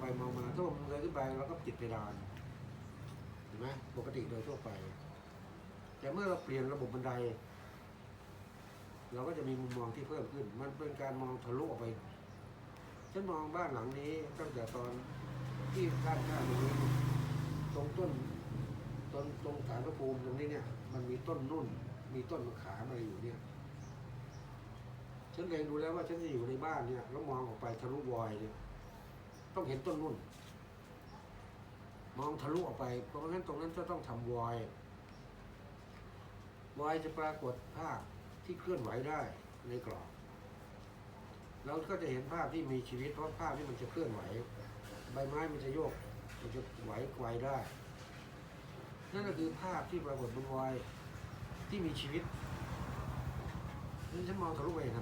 ไปมองมาถ้าผมเลยขึ้นไปเราก็ติดเพดานเห็นไหมปกติโดยทั่วไป แต่เมื่อเราเปลี่ยนระบบบันได เราก็จะมีมุมมองที่เพิ่มขึ้น มันเป็นการมองทะลุออกไปฉันมองบ้านหลังนี้ตั้งแต่ตอนที่ด้านข้างตรงนี้ตรงต้นตรงตรงฐานพระภูมิตรงนี้เนี่ย มันมีต้นนุ่น มีต้นมะขามอะไรอยู่เนี่ยฉันเองดูแล้วว่าฉันจะอยู่ในบ้านเนี่ยแล้วมองออกไปทะลุวอยเนี่ย ต้องเห็นต้นนุ่น มองทะลุออกไป เพราะงั้นตรงนั้นจะต้องทำวอยวอยจะปรากฏภาพที่เคลื่อนไหวได้ในกรอบเราก็จะเห็นภาพที่มีชีวิตเพราะภาพที่มันจะเคลื่อนไหว ใบไม้มันจะโยก มันจะไหวไกวได้ นั่นก็คือภาพที่ปรากฏบนวอยที่มีชีวิตนั่นฉันมองทะลุไปอย่าง